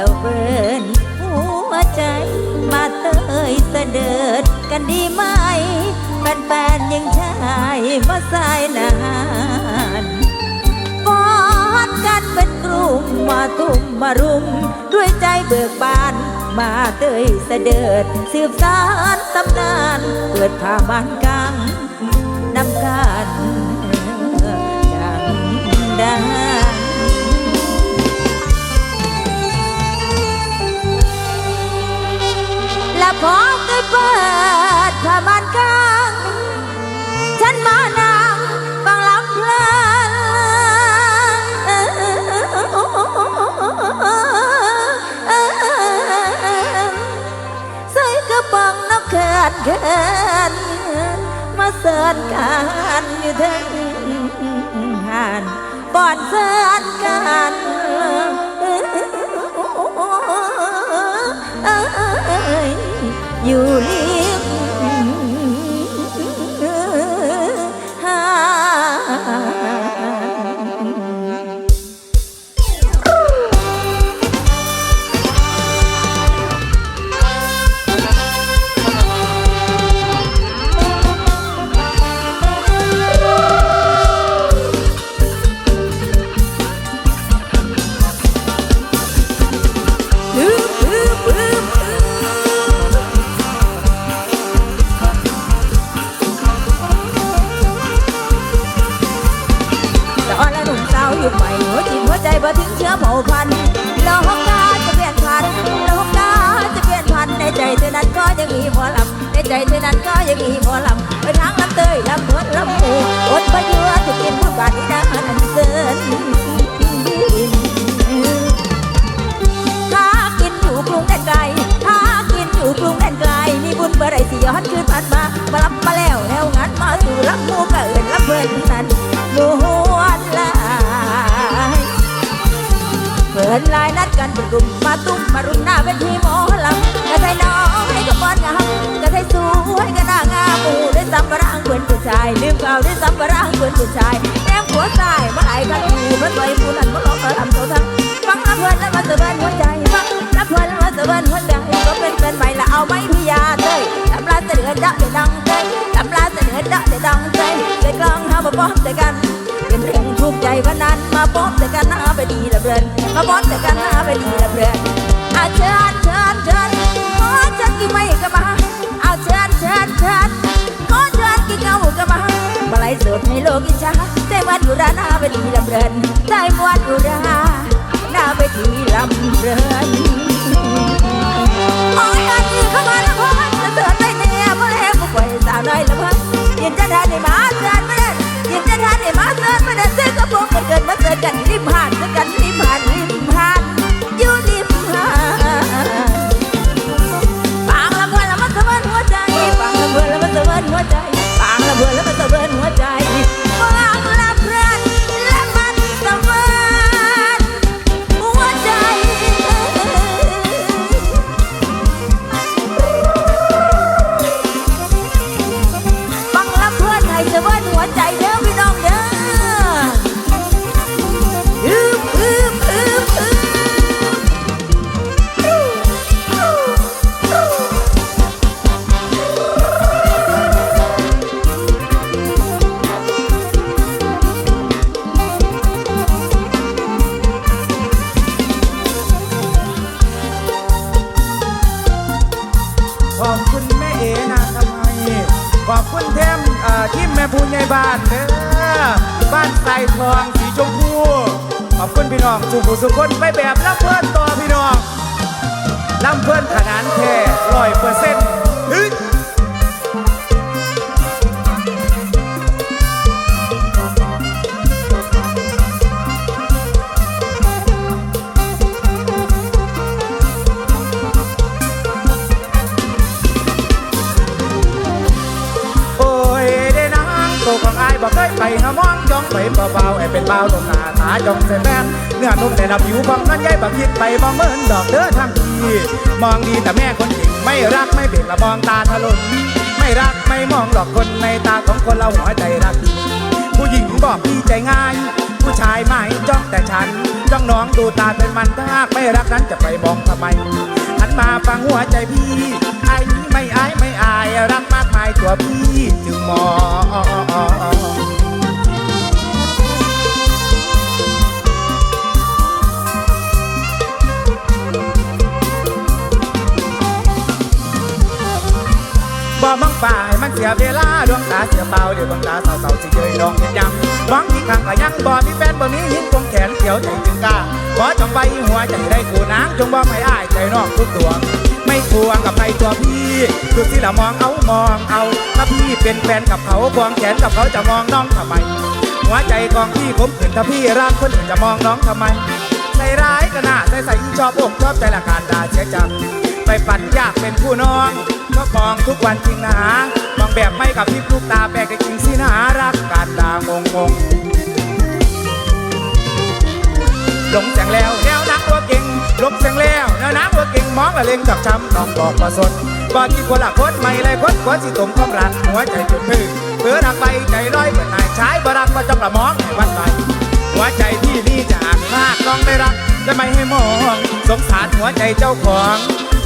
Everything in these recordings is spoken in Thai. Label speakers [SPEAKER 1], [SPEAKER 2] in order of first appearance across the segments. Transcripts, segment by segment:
[SPEAKER 1] เริญแล้วมันเสเวินหัวใจมาเตยเสด็จกันดีไหม แฟนๆยังชายมาสายนานกอดกันเป็นกลุ่มมาตุ่มมารุม ด้วยใจเบิกบาน มาเตยเสด็จสืบสานตำนานเปิดผ้ามานกังนำกันดังดัง พอเคยเปิดผ้าม่านกังฉันมานั่งฟังลำเพลินใส่กระป๋องนกเขินเขินมาเสิร์นกันอยู่ถึงหันก่อนเสิร์นกัน อ กันเป็นกลุ่มมาตุ้มมารุมหน้าเป็นทีหมอลำกระไทยน้อยก็ป้อนงามกระไทยสวยก็น่างามปูได้ซ้ำบร่างเพื่อนผู้ชายลืมเก่าได้ซ้ำบร่างเพื่อนผู้ชายแก้มหัวสายมาไหลกันอูเพื่อนไว้ผู้นั้นมาลองมาลำตัทั้งฟังรับเพื่อนแล้วมาเสือนหัวใจฟังรับเพื่อนแล้วมาเสือนหัวใจก็เป็นเป็นใหม่ละเอาไหมพี่ยาเต้ยลำลาเสนอเดาะเดดังเต้ยลำลาเสนอเดาะเดดังเต้ยใจกลองหามาป้อมแต่กัน เป็นเรื่องทุกใจวันนั้นมาพบแต่กันหน้าไปดีละเบินมาพบแต่กันหน้าไปดีละเบินอาเชิญเชิญเชิญขอเชิญกี่ไม่ก็มาเอาเชิญเชิญเชิญขอเชิญกี่เก้าก็มามาไล่สดให้โลกอิจฉาใจมันอยู่ราหน้าไปดีละเบินใจมันอยู่ราหน้าไปดีลำเบินโอ้ยอันนี้เข้ามาแล้วพ่อจะเตือนไม่เนี่ยเมื่อแรงผู้ป่วยสาวน้อยละเพิ่นยินจะได้ในมาเตือ สิร์ฟกันริมหาดเสิร์ฟกัน พี่น้องสุ
[SPEAKER 2] ขุสุคนไปแบบละเพื่อน แฟนเนื้อนุ่มแต่ละผิวของนั้นใหญ่บักคิดไปมองเหมือนดอกเด้อทางทีมองดีแต่แม่คนจริงไม่รักไม่เบ่งละมองตาถลนไม่รักไม่มองหลอกคนในตาของคนเราหัวใจรัก ผู้หญิงบอกพี่ใจง่าย ผู้ชายไม่จ้องแต่ฉันจ้องน้องดูตาเป็นมันถ้ากไม่รักนั้นจะไปมองทำไมหันมาฟังหัวใจพี่ไอ้นี้ไม่อายไม่อายรักมากมายตัวพี่จึงมอง สียเวลาดวงตาเสียเปล่าเดี๋ยวดวงตาเศร้าๆสิเยยน้องเห็นยังมองที่ข้างก็ยังบ่มีแฟนบ่มีหินคงแขนเขียวใจจึงกล้าขอจงไว้หัวใจได้กูนางจงบ่ไม่อ้ายใจน้องทุกดวงไม่ทวงกับใครตัวพี่ดูสิละมองเอามองเอาถ้าพี่เป็นแฟนกับเขาควงแขนกับเขาจะมองน้องทำไมหัวใจของพี่ผมขืนถ้าพี่รักคนอื่นจะมองน้องทำไมใส่ร้ายก็น่าใส่ใส่ชอบอกชอบใจละการด่าเสียจัง ไปฝันอยากเป็นผู้น้องก็มองทุกวันจริงนะฮะมองแบบไม่กับพริบลูกตาแปลกแต่จริงสินะรักการด่างงงหลงแสงแล้วแนวนักตัวเก่งหลงแสงแล้วแนวนักตัวเก่งมองละเลงจับช้ำน้องบอกประสนบอกกี่คนละคนไม่เลยคนคนสิตมความรักหัวใจจุดมือเพื่อรักไปใจร้อยเหมือนนายชายบรักก็จ้องละมองให้วันไปหัวใจที่นี่จากหากน้องไม่รักจะไม่ให้มอง สงสารหัวใจเจ้าของ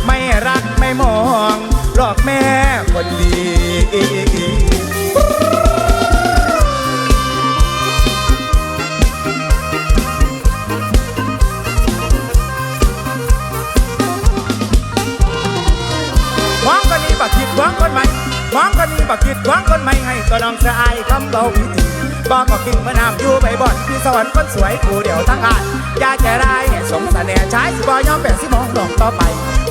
[SPEAKER 2] ไม่รักไม่มองหลอกแม่คนดีมองคนนี้บักคิดหวังคนใหม่มองคนนี้บักคิดหวังคนใหม่ให้ตัวน้องสะอายคำเบาพิธีบอกก็กิ่งมะนาวอยู่ใบบ่อนที่สวรรค์คนสวยผู้เดียวทั้งอายยากจะได้ให้สมเสน่ชายสิบอยอมแปดสิมองดอกต่อไป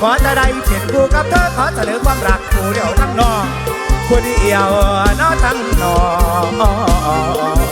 [SPEAKER 2] ขอจะได้เขียนคู่กับเธอขอเสนอความรัก
[SPEAKER 3] กูเดียวทั้งนองคนเดียวนอทั้งนอง